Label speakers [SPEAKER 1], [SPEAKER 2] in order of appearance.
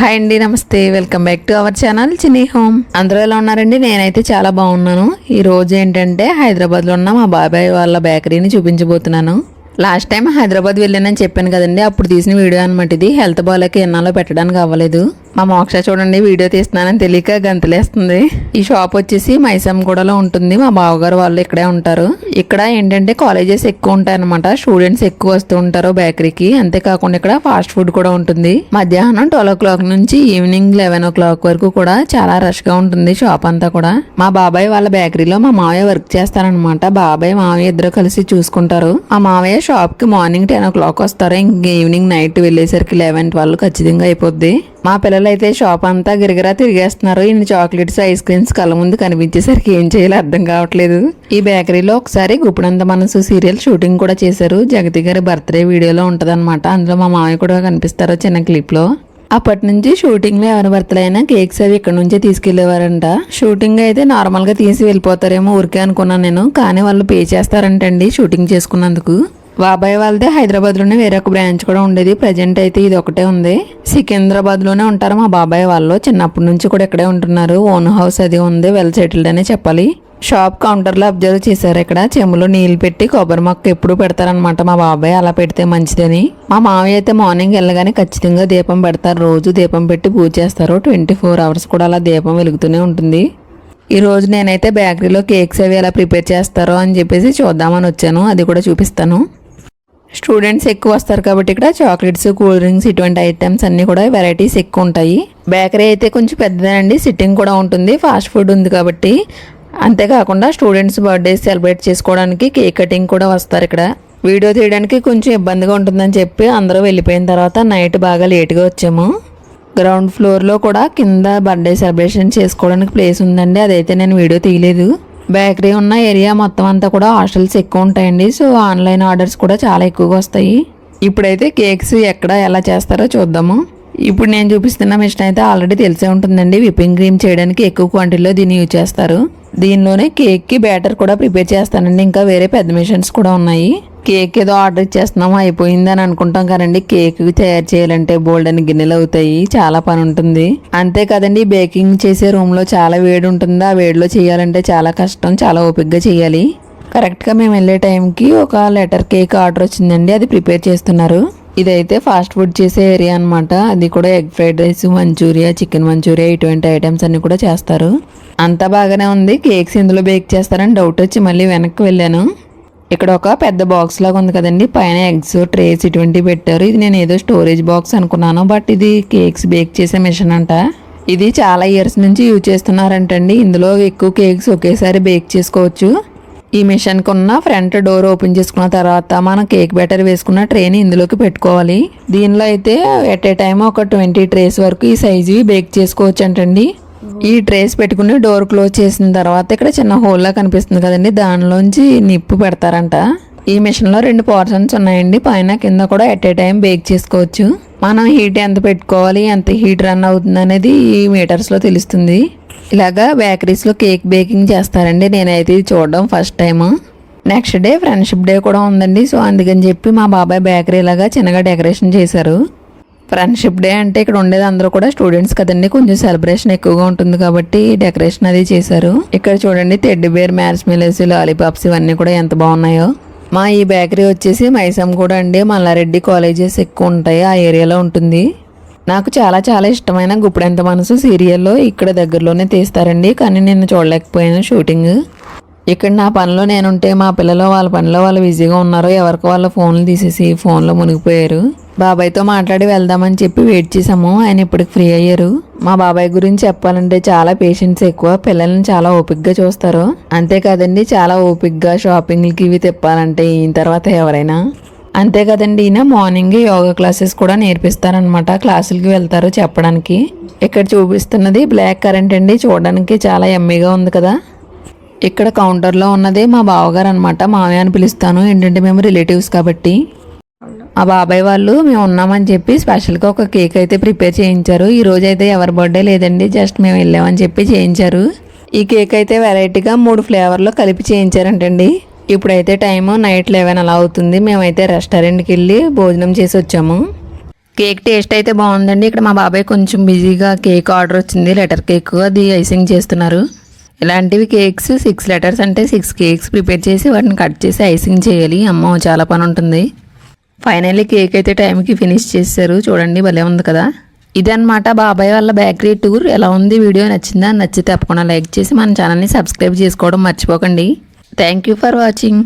[SPEAKER 1] Hi అండి నమస్తే. Welcome back to our channel Chinni home అందరూ ఎలా ఉన్నారండి? నేనైతే చాలా బాగున్నాను. ఈ రోజు ఏంటంటే హైదరాబాద్లో ఉన్న మా బాబాయ్ వాళ్ళ బేకరీని చూపించబోతున్నాను. లాస్ట్ టైం హైదరాబాద్ వెళ్ళానని చెప్పాను కదండి. అప్పుడు తీసిన వీడియో అనమాట ఇది. హెల్త్ బాగాలేక ఎన్నాలో పెట్టడానికి అవ్వలేదు. మా మోక్ష చూడండి వీడియో తీస్తున్నానని తెలియక గంతలేస్తుంది. ఈ షాప్ వచ్చేసి మైసమ్గూడలో ఉంటుంది. మా బావగారు వాళ్ళు ఇక్కడే ఉంటారు. ఇక్కడ ఏంటంటే కాలేజెస్ ఎక్కువ ఉంటాయి అనమాట స్టూడెంట్స్ ఎక్కువ వస్తూ ఉంటారు బేకరీకి. అంతేకాకుండా ఇక్కడ ఫాస్ట్ ఫుడ్ కూడా ఉంటుంది. మధ్యాహ్నం ట్వెల్వ్ ఓ క్లాక్ నుంచి ఈవినింగ్ లెవెన్ ఓ క్లాక్ వరకు కూడా చాలా రష్గా ఉంటుంది షాప్ అంతా కూడా. మా బాబాయ్ వాళ్ళ బేకరీలో మా మావయ్య వర్క్ చేస్తారనమాట బాబాయ్ మావయ్య ఇద్దరు కలిసి చూసుకుంటారు. మా మావయ్య షాప్కి మార్నింగ్ టెన్ ఓ క్లాక్ వస్తారు. ఇంక ఈవినింగ్ నైట్ వెళ్ళేసరికి లెవెన్ ట్వెల్వ్ ఖచ్చితంగా అయిపోద్ది. మా పిల్లలు అయితే షాప్ అంతా గిరిగిరా తిరిగేస్తున్నారు. ఇన్ని చాక్లెట్స్ ఐస్ క్రీమ్స్ కళ్ళ ముందు కనిపించేసరికి ఏం చేయాలో అర్థం కావట్లేదు. ఈ బేకరీలో ఒకసారి గుప్పుడంత మనసు సీరియల్ షూటింగ్ కూడా చేశారు. జగతి గారి బర్త్డే వీడియోలో ఉంటదన్నమాట. అందులో మా మామయ్య కూడా కనిపిస్తారు చిన్న క్లిప్లో అప్పటి నుంచి షూటింగ్లో ఎవరి బర్త్డే అయినా కేక్స్ అవి ఇక్కడ నుంచే తీసుకెళ్ళేవారంట. షూటింగ్ అయితే నార్మల్గా తీసి వెళ్ళిపోతారేమో ఊరికే అనుకున్నాను నేను. కానీ వాళ్ళు పే చేస్తారంటండి షూటింగ్ చేసుకున్నందుకు. బాబాయ్ వాళ్ళదే హైదరాబాద్లోనే వేరొక బ్రాంచ్ కూడా ఉండేది. ప్రజెంట్ అయితే ఇది ఒకటే ఉంది. సికింద్రాబాద్లోనే ఉంటారు మా బాబాయ్ వాళ్ళు. చిన్నప్పటి నుంచి కూడా ఇక్కడే ఉంటున్నారు. ఓన్ హౌస్ అది ఉంది. వెల్ సెటిల్డ్ అనే చెప్పాలి. షాప్ కౌంటర్లో అబ్జర్వ్ చేశారు ఇక్కడ. చెములో నీళ్ళు పెట్టి కొబ్బరి మొక్క ఎప్పుడు పెడతారనమాట మా బాబాయ్. అలా పెడితే మంచిదని. మా మామయ్య అయితే మార్నింగ్ వెళ్ళగానే ఖచ్చితంగా దీపం పెడతారు. రోజు దీపం పెట్టి పూజ చేస్తారు. ట్వంటీ ఫోర్ అవర్స్ కూడా అలా దీపం వెలుగుతూనే ఉంటుంది. ఈ రోజు నేనైతే బేకరీలో కేక్స్ అవి ఎలా ప్రిపేర్ చేస్తారో అని చెప్పేసి చూద్దామని వచ్చాను. అది కూడా చూపిస్తాను. స్టూడెంట్స్ ఎక్కువ వస్తారు కాబట్టి ఇక్కడ చాక్లెట్స్ కూల్ డ్రింక్స్ ఇటువంటి ఐటమ్స్ అన్ని కూడా వెరైటీస్ ఎక్కువ ఉంటాయి. బేకరీ అయితే కొంచెం పెద్దదేనండి సిట్టింగ్ కూడా ఉంటుంది ఫాస్ట్ ఫుడ్ ఉంది కాబట్టి. అంతేకాకుండా స్టూడెంట్స్ బర్త్డేస్ సెలబ్రేట్ చేసుకోవడానికి కేక్ కటింగ్ కూడా వస్తారు ఇక్కడ. వీడియో తీయడానికి కొంచెం ఇబ్బందిగా ఉంటుందని చెప్పి అందరూ వెళ్ళిపోయిన తర్వాత నైట్ బాగా లేట్గా వచ్చాము. గ్రౌండ్ ఫ్లోర్లో కూడా కింద బర్త్డే సెలబ్రేషన్ చేసుకోవడానికి ప్లేస్ ఉందండి అదైతే నేను వీడియో తీయలేదు. బేకరీ ఉన్న ఏరియా మొత్తం అంతా కూడా హాస్టల్స్ ఎక్కువ ఉంటాయండి. సో ఆన్లైన్ ఆర్డర్స్ కూడా చాలా ఎక్కువగా వస్తాయి. ఇప్పుడైతే కేక్స్ ఎక్కడ ఎలా చేస్తారో చూద్దాము. ఇప్పుడు నేను చూపిస్తున్న మిషన్ అయితే ఆల్రెడీ తెలిసే ఉంటుందండి. విప్పింగ్ క్రీమ్ చేయడానికి ఎక్కువ క్వాంటిటీలో దీన్ని యూజ్ చేస్తారు. దీనిలోనే కేక్కి బ్యాటర్ కూడా ప్రిపేర్ చేస్తానండి. ఇంకా వేరే పెద్ద మిషన్స్ కూడా ఉన్నాయి. కేక్ ఏదో ఆర్డర్ ఇచ్చేస్తున్నాము అయిపోయిందని అనుకుంటాం కదండి. కేక్ తయారు చేయాలంటే బోల్డ్ అని గిన్నెలు అవుతాయి. చాలా పని ఉంటుంది. అంతే కదండి. బేకింగ్ చేసే రూమ్లో చాలా వేడి ఉంటుంది. ఆ వేడిలో చేయాలంటే చాలా కష్టం. చాలా ఓపిక్గా చేయాలి. కరెక్ట్గా మేము వెళ్ళే టైంకి ఒక లెటర్ కేక్ ఆర్డర్ వచ్చిందండి. అది ప్రిపేర్ చేస్తున్నారు. ఇదైతే ఫాస్ట్ ఫుడ్ చేసే ఏరియా అనమాట అది కూడా egg fried rice Manchuria chicken Manchuria ఇటువంటి ఐటమ్స్ అన్ని కూడా చేస్తారు. అంతా బాగానే ఉంది. కేక్స్ ఇందులో బేక్ చేస్తారని డౌట్ వచ్చి మళ్ళీ వెనక్కి వెళ్ళాను. ఇక్కడ ఒక పెద్ద బాక్స్ లాగా ఉంది కదండి. పైన ఎగ్స్ ట్రేస్ ఇటువంటివి పెట్టారు. ఇది నేను ఏదో స్టోరేజ్ బాక్స్ అనుకున్నాను బట్ ఇది కేక్స్ బేక్ చేసే మిషన్ అంట. ఇది చాలా ఇయర్స్ నుంచి యూజ్ చేస్తున్నారంటండి. ఇందులో ఎక్కువ కేక్స్ ఒకేసారి బేక్ చేసుకోవచ్చు. ఈ మిషన్కి ఉన్న ఫ్రంట్ డోర్ ఓపెన్ చేసుకున్న తర్వాత మనం కేక్ బ్యాటర్ వేసుకున్న ట్రేని ఇందులోకి పెట్టుకోవాలి. దీనిలో అయితే ఎట్ ఏ టైం ఒక ట్వంటీ ట్రేస్ వరకు ఈ సైజు బేక్ చేసుకోవచ్చు అంటండి ఈ ట్రేస్ పెట్టుకుని డోర్ క్లోజ్ చేసిన తర్వాత ఇక్కడ చిన్న హోల్ లా కనిపిస్తుంది కదండి. దానిలోంచి నిప్పు పెడతారంట. ఈ మిషన్లో రెండు పోర్షన్స్ ఉన్నాయండి. పైన కింద కూడా ఎట్ ఏ టైం బేక్ చేసుకోవచ్చు. మనం హీట్ ఎంత పెట్టుకోవాలి ఎంత హీట్ రన్ అవుతుంది అనేది ఈ మీటర్స్లో తెలుస్తుంది. ఇలాగా బేకరీస్లో కేక్ బేకింగ్ చేస్తారండి. నేనైతే ఇది చూడడం first time next day friendship day కూడా ఉందండి. సో అందుకని చెప్పి మా బాబాయ్ బేకరీ లాగా చిన్నగా డెకరేషన్ చేశారు. ఫ్రెండ్షిప్ డే అంటే ఇక్కడ ఉండేది అందరూ కూడా స్టూడెంట్స్ కదండి. కొంచెం సెలబ్రేషన్ ఎక్కువగా ఉంటుంది కాబట్టి డెకరేషన్ అది చేశారు. ఇక్కడ చూడండి టెడ్డి బేర్ మ్యారేజ్ మిలేస్ లాలీపాప్స్ ఇవన్నీ కూడా ఎంత బాగున్నాయో. మా ఈ బేకరీ వచ్చేసి మైసమ్ కూడా అండి. మల్లారెడ్డి కాలేజెస్ ఎక్కువ ఉంటాయి. ఆ ఏరియాలో ఉంటుంది. నాకు చాలా చాలా ఇష్టమైన గుప్పుడెంత మనసు సీరియల్లో ఇక్కడ దగ్గరలోనే తీస్తారండి. కానీ నేను చూడలేకపోయాను షూటింగ్. ఇక్కడ నా పనిలో నేనుంటే మా పిల్లలు వాళ్ళ పనిలో వాళ్ళు బిజీగా ఉన్నారు ఎవరికి వాళ్ళ ఫోన్లు తీసేసి ఫోన్లో మునిగిపోయారు. బాబాయ్తో మాట్లాడి వెళ్దామని చెప్పి వెయిట్ చేసాము ఆయన ఇప్పటికి ఫ్రీ అయ్యారు. మా బాబాయ్ గురించి చెప్పాలంటే చాలా పేషెంట్స్ ఎక్కువ. పిల్లల్ని చాలా ఓపిక్గా చూస్తారు. అంతేకాదండి చాలా ఓపిక్గా షాపింగ్లకి ఇవి తిప్పాలంటే ఈయన తర్వాత ఎవరైనా. అంతే కదండి ఈయన మార్నింగ్ యోగా క్లాసెస్ కూడా నేర్పిస్తారనమాట క్లాసులకి వెళ్తారు చెప్పడానికి. ఇక్కడ చూపిస్తున్నది బ్లాక్ కరెంట్ అండి. చూడడానికి చాలా ఎమ్మీగా ఉంది కదా. ఇక్కడ కౌంటర్లో ఉన్నది మా బావగారు అనమాట మామయ్య అని పిలుస్తాను. ఏంటంటే మేము రిలేటివ్స్ కాబట్టి. మా బాబాయ్ వాళ్ళు మేము ఉన్నామని చెప్పి స్పెషల్గా ఒక కేక్ అయితే ప్రిపేర్ చేయించారు. ఈ రోజు అయితే ఎవరి బర్త్డే లేదండి జస్ట్ మేము వెళ్ళామని చెప్పి చేయించారు. ఈ కేక్ అయితే వెరైటీగా మూడు ఫ్లేవర్లో కలిపి చేయించారంటండి. ఇప్పుడైతే టైము నైట్ లెవెన్ అలా అవుతుంది. మేమైతే రెస్టారెంట్కి వెళ్ళి భోజనం చేసి వచ్చాము. కేక్ టేస్ట్ అయితే బాగుందండి. ఇక్కడ మా బాబాయ్ కొంచెం బిజీగా కేక్ ఆర్డర్ వచ్చింది. లెటర్ కేక్ అది ఐసింగ్ చేస్తున్నారు. ఇలాంటివి కేక్స్ సిక్స్ లెటర్స్ అంటే సిక్స్ కేక్స్ ప్రిపేర్ చేసి వాటిని కట్ చేసి ఐసింగ్ చేయాలి. అమ్మ చాలా పని ఉంటుంది. ఫైనల్లీ కేక్ అయితే టైంకి ఫినిష్ చేశారు. చూడండి భలే ఉంది కదా. ఇదన్నమాట బాబాయ్ వాళ్ళ బేకరీ టూర్ ఎలా ఉంది? వీడియో నచ్చిందా? నచ్చితే తప్పకుండా లైక్ చేసి మన ఛానల్ని సబ్స్క్రైబ్ చేసుకోవడం మర్చిపోకండి. Thank you for watching